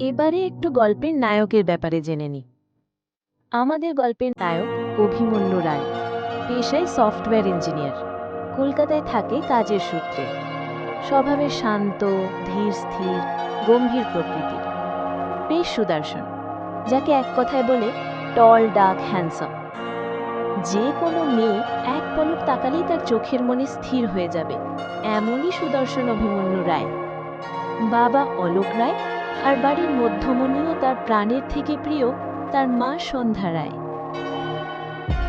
এবারে একটু গল্পের নায়কের ব্যাপারে জেনে নিই আমাদের গল্পের নায়ক অভিমন্যু রায়, পেশায় সফটওয়্যার ইঞ্জিনিয়ার, কলকাতায় থাকে কাজের সূত্রে। স্বভাবে শান্ত, ধীর, স্থির, গম্ভীর প্রকৃতির। বেশ সুদর্শন, যাকে এক কথায় বলে টল ডাক হ্যান্ডসাম যে কোনো মেয়ে এক পলক তাকালেই তার চোখের মনে স্থির হয়ে যাবে, এমনই সুদর্শন অভিমন্যু রায়। বাবা অলোক রায় আর বাড়ির মধ্যমণিও তার প্রাণের থেকে প্রিয়, তার মা সন্ধ্যা রায়।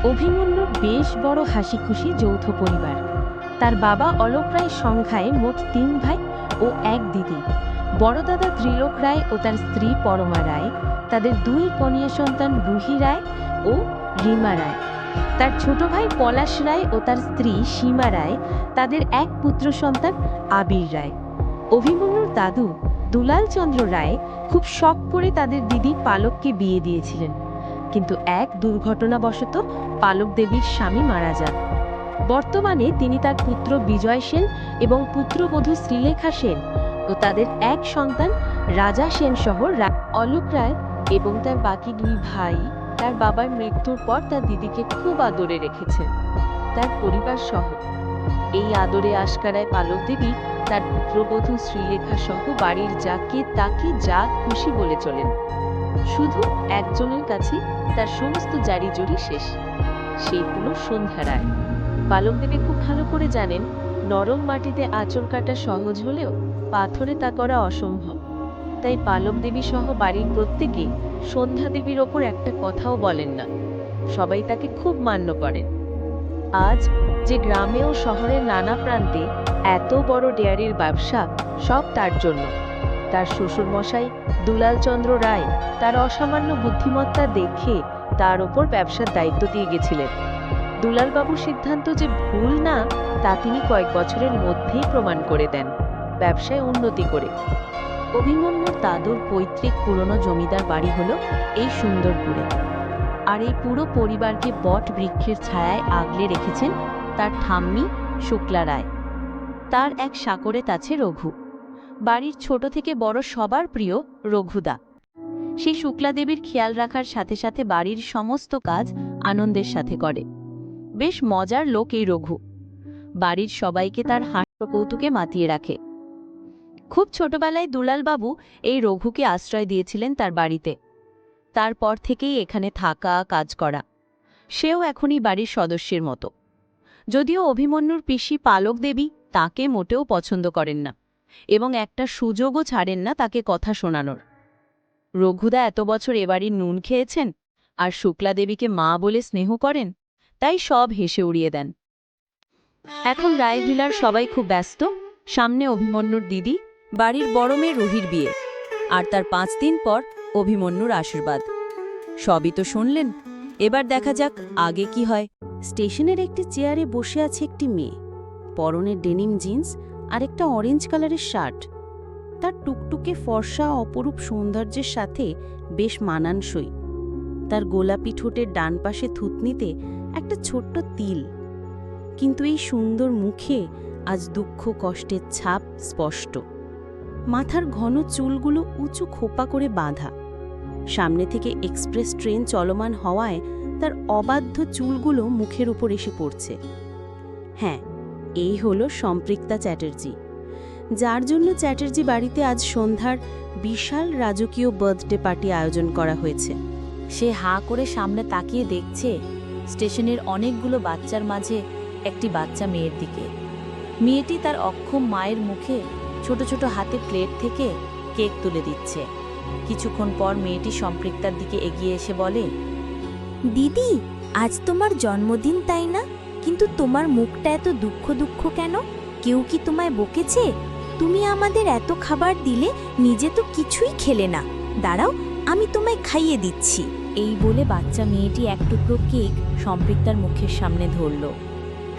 অভিমন্যুর বেশ বড় হাসি খুশি যৌথ পরিবার। তার বাবা অলোক রায় সংখ্যায় মোট তিন ভাই ও এক দিদি। বড় দাদা ত্রিলোক রায় ও তার স্ত্রী পরমা রায়, তাদের দুই কনিয়া সন্তান রুহি রায় ও রিমা রায়। তার ছোট ভাই পলাশ রায় ও তার স্ত্রী সীমা রায়, তাদের এক পুত্র সন্তান আবির রায়। অভিমন্যুর দাদু দুলাল চন্দ্র রায় খুব শখ করে তাদের দিদি পালককে বিয়ে দিয়েছিলেন। কিন্তু এক দুর্ঘটনাবশত পালক দেবীর স্বামী মারা যান। বর্তমানে তিনি তার পুত্র বিজয় সেন এবং পুত্রবধূ শ্রীলেখা সেন ও তাদের এক সন্তান রাজা সেন সহ অলোক রায় এবং তার বাকি দুই ভাই, তার বাবার মৃত্যুর পর তার দিদিকে খুব আদরে রেখেছেন। তার পরিবার সহ এই আদরে আশকারায় পালক দেবী তার পুত্রবধূ শ্রীলেখা সহ বাড়ির যাকে তাকে যা খুশি বলে চলেন। শুধু একজনের কাছে তার সমস্ত জারি জড়ি শেষ। সেই হলো সন্ধ্যা রায়। বালক দেবী খুব ভালো করে জানেন, নরম মাটিতে আঁচড় কাটা সহজ হলেও পাথরে তা করা অসম্ভব। তাই পালক দেবী সহ বাড়ির প্রত্যেকে সন্ধ্যা দেবীর ওপর একটা কথাও বলেন না। সবাই তাকে খুব মান্য করেন। আজ যে গ্রামে ও শহরের নানা প্রান্তে এত বড় ডেয়ারির ব্যবসা, সব তার জন্য। তার শ্বশুরমশাই দুলাল চন্দ্র রায় তার অসামান্য বুদ্ধিমত্তা দেখে তার ওপর ব্যবসার দায়িত্ব দিয়ে গেছিলেন। দুলালবাবুর সিদ্ধান্ত যে ভুল না, তা তিনি কয়েক বছরের মধ্যেই প্রমাণ করে দেন, ব্যবসায় উন্নতি করে। অভিমন্যুর দাদুর পৈতৃক পুরনো জমিদার বাড়ি হলো এই সুন্দরপুরে। আর এই পুরো পরিবারকে বট বৃক্ষের ছায়ায় আগলে রেখেছেন তার ঠাম্মি শুক্লা রায়। তার এক সাকরে আছে রঘু। বাড়ির ছোট থেকে বড় সবার প্রিয় রঘুদা। সেই শুক্লা দেবীর খেয়াল রাখার সাথে সাথে বাড়ির সমস্ত কাজ আনন্দের সাথে করে। বেশ মজার লোক এই রঘু। বাড়ির সবাইকে তার হাস্য কৌতুকে মাতিয়ে রাখে। খুব ছোটবেলায় দুলালবাবু এই রঘুকে আশ্রয় দিয়েছিলেন তার বাড়িতে। তারপর থেকেই এখানে থাকা, কাজ করা। সেও এখনই বাড়ির সদস্যের মতো। যদিও অভিমন্যুর পিসি পালক দেবী তাকে মোটেও পছন্দ করেন না এবং একটা সুযোগও ছাড়েন না তাকে কথা শোনানোর। রঘুদা এত বছর এবাড়ির নুন খেয়েছেন আর শুক্লা দেবীকে মা বলে স্নেহ করেন, তাই সব হেসে উড়িয়ে দেন। এখন রায়ভিলার সবাই খুব ব্যস্ত, সামনে অভিমন্যুর দিদি, বাড়ির বড় মেয়ে রুহির বিয়ে। আর তার পাঁচ দিন পর অভিমন্যুর আশীর্বাদ। সবই তো শুনলেন। এবার দেখা যাক আগে কি হয়। স্টেশনের একটি চেয়ারে বসে আছে একটি মেয়ে। পরনে ডেনিম জিন্স আর একটা অরেঞ্জ কালারের শার্ট। তার টুকটুকে ফর্সা অপরূপ সৌন্দর্যের সাথে বেশ মানানসই। তার গোলাপি ঠোঁটের ডান পাশে থুতনিতে একটা ছোট্ট তিল। কিন্তু এই সুন্দর মুখে আজ দুঃখ কষ্টের ছাপ স্পষ্ট। মাথার ঘন চুলগুলো উঁচু খোপা করে বাঁধা। সামনে থেকে এক্সপ্রেস ট্রেন চলমান হওয়ায় তার অবাধ্য চুলগুলো মুখের উপর এসে পড়ছে। হ্যাঁ এই হলো সম্পৃক্তা চ্যাটার্জি। যার জন্য চ্যাটার্জি বাড়িতে আজ সন্ধ্যার বিশাল রাজকীয় বার্থডে পার্টি আয়োজন করা হয়েছে। সে হাঁ করে সামনে তাকিয়ে দেখছে স্টেশনের অনেকগুলো বাচ্চার মাঝে একটি বাচ্চা মেয়ের দিকে। মেয়েটি তার অক্ষম মায়ের মুখে ছোট ছোট হাতে প্লেট থেকে কেক তুলে দিচ্ছে। কিছুক্ষণ পর মেয়েটি সম্পৃক্তার দিকে এগিয়ে এসে বলে দিদি আজ তোমার জন্মদিন তাই না? কিন্তু তোমার মুখটা এত দুঃখ দুঃখ কেন? কেউ কি তোমায় বকেছে? তুমি আমাদের এত খাবার দিলে নিজে তো কিছুই খেলে না। দাঁড়াও আমি তোমায় খাইয়ে দিচ্ছি। এই বলে বাচ্চা মেয়েটি এক টুকরো কেক সম্পৃক্তার মুখের সামনে ধরল।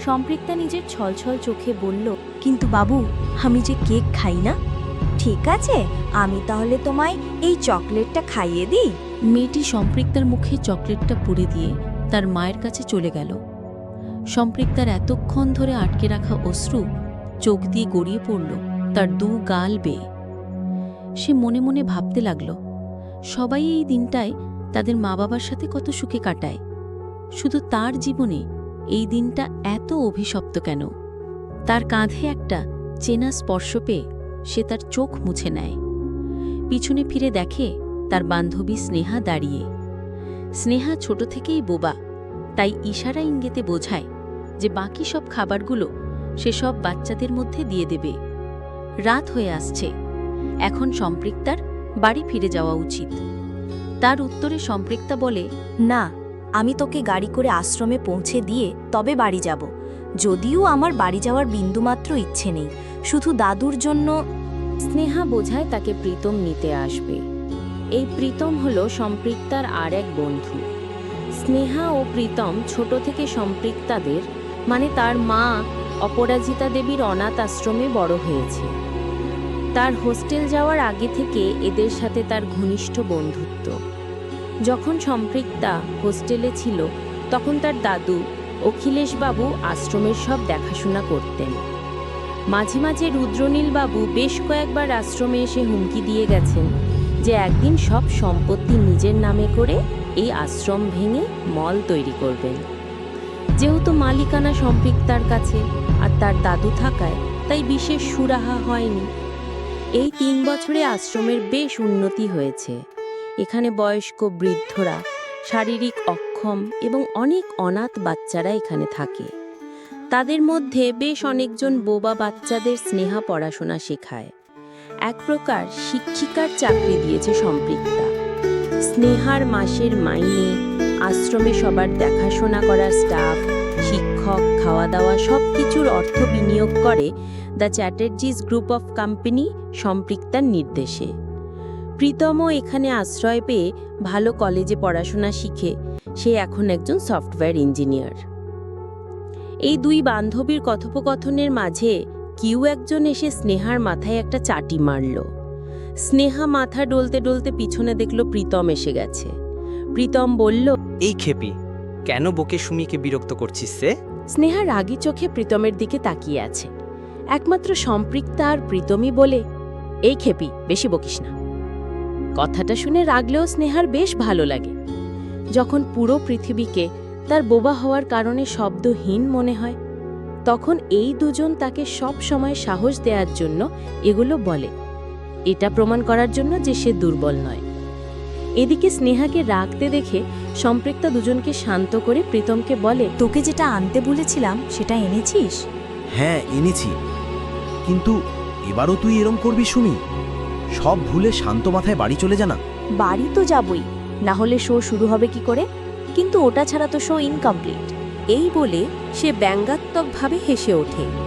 সম্পৃক্তা নিজের ছলছল চোখে বলল কিন্তু বাবু আমি যে কেক খাই না ঠিক আছে? আমি তাহলে তোমায় এই চকলেটটা খাইয়ে দিই। মেয়েটি সম্পৃক্তার মুখে চকলেটটা পুড়ে দিয়ে তার মায়ের কাছে চলে গেল। সম্পৃক্তার এতক্ষণ ধরে আটকে রাখা অশ্রু চোখ দিয়ে গড়িয়ে পড়ল, তার দু গাল বেয়ে। সে মনে মনে ভাবতে লাগল, সবাই এই দিনটায় তাদের মা বাবার সাথে কত সুখে কাটায়। শুধু তার জীবনে এই দিনটা এত অভিশপ্ত কেন? তার কাঁধে একটা চেনা স্পর্শ পেয়ে সে তার চোখ মুছে নেয়। পিছনে ফিরে দেখে তার বান্ধবী স্নেহা দাঁড়িয়ে। স্নেহা ছোট থেকেই বোবা, তাই ইশারা ইঙ্গিতে বোঝায় যে বাকি সব খাবারগুলো সে সব বাচ্চাদের মধ্যে দিয়ে দেবে। রাত হয়ে আসছে। এখন সম্পৃক্তার বাড়ি ফিরে যাওয়া উচিত। তার উত্তরে সম্পৃক্তা বলে, না, আমি তোকে গাড়ি করে আশ্রমে পৌঁছে দিয়ে তবে বাড়ি যাব। যদিও আমার বাড়ি যাওয়ার বিন্দুমাত্র ইচ্ছে নেই, শুধু দাদুর জন্য। স্নেহা বোঝায় তাকে প্রীতম নিতে আসবে। এই প্রীতম হল সম্পৃক্তার আর এক বন্ধু। স্নেহা ও প্রীতম ছোট থেকে সম্পৃক্তাদের মানে তার মা অপরাজিতা দেবীর অনাথ আশ্রমে বড় হয়েছে। তার হোস্টেল যাওয়ার আগে থেকে এদের সাথে তার ঘনিষ্ঠ বন্ধুত্ব। যখন সম্পৃক্তা হোস্টেলে ছিল, তখন তার দাদু অখিলেশবাবু আশ্রমের সব দেখাশোনা করতেন। মাঝে মাঝে রুদ্রনীল বাবু বেশ কয়েকবার আশ্রমে এসে হুমকি দিয়ে গেছেন যে একদিন সব সম্পত্তি নিজের নামে করে এই আশ্রম ভেঙে মল তৈরি করবেন। যেহেতু মালিকানা সম্পৃক্তার কাছে আর তার দাদু থাকায় তাই বিশেষ সুরাহা হয়নি। এই তিন বছরে আশ্রমের বেশ উন্নতি হয়েছে। এখানে বয়স্ক বৃদ্ধরা শারীরিক অক্ষম এবং অনেক অনাথ বাচ্চারা এখানে থাকে। তাদের মধ্যে বেশ অনেকজন বোবা বাচ্চাদের স্নেহা পড়াশোনা শেখায়। এক প্রকার শিক্ষিকার চাকরি দিয়েছে সম্পৃক্তা স্নেহার মাসের মাইনে, আশ্রমে সবার দেখাশোনা করার স্টাফ শিক্ষক খাওয়া দাওয়া সব কিছুর অর্থ বিনিয়োগ করে the Chatterjees group of company সম্পৃক্তার নির্দেশে। প্রীতমও এখানে আশ্রয় পেয়ে ভালো কলেজে পড়াশোনা শিখে সে এখন একজন সফটওয়্যার ইঞ্জিনিয়ার। এই দুই বান্ধবীর কথোপকথনের মাঝে কিউ একজন এসে স্নেহার মাথায় একটা চাটি মারল। স্নেহা মাথা ডলতে ডলতে পিছনে দেখল প্রীতম এসে গেছে। প্রীতম বলল এই খেপি কেন বকে সুমিকে বিরক্ত করছিস সে স্নেহা রাগী চোখে প্রীতমের দিকে তাকিয়ে আছে। একমাত্র সম্পৃক্তা আর প্রীতমই বলে এই খেপি বেশি বকিস না। কথাটা শুনে রাগলেও স্নেহার বেশ ভালো লাগে। যখন পুরো পৃথিবীকে তার বোবা হওয়ার কারণে শব্দহীন মনে হয় তখন এই দুজন তাকে সব সময় সাহস দেওয়ার জন্য এগুলো বলে। এটা প্রমাণ করার জন্য যে সে দুর্বল নয়। এদিকে স্নেহাকে রাখতে দেখে সম্পৃক্তা দুজনকে শান্ত করে প্রীতমকে বলে তোকে যেটা আনতে বলেছিলাম সেটা এনেছিস? হ্যাঁ এনেছি। কিন্তু এবারও তুই এরম করবি শুনি সব ভুলে শান্ত মাথায় বাড়ি চলে জানা বাড়ি তো যাবই। না হলে শো শুরু হবে কি করে? কিন্তু ওটা ছাড়া তো শো ইনকমপ্লিট এই বলে সে ব্যঙ্গাত্মকভাবে হেসে ওঠে।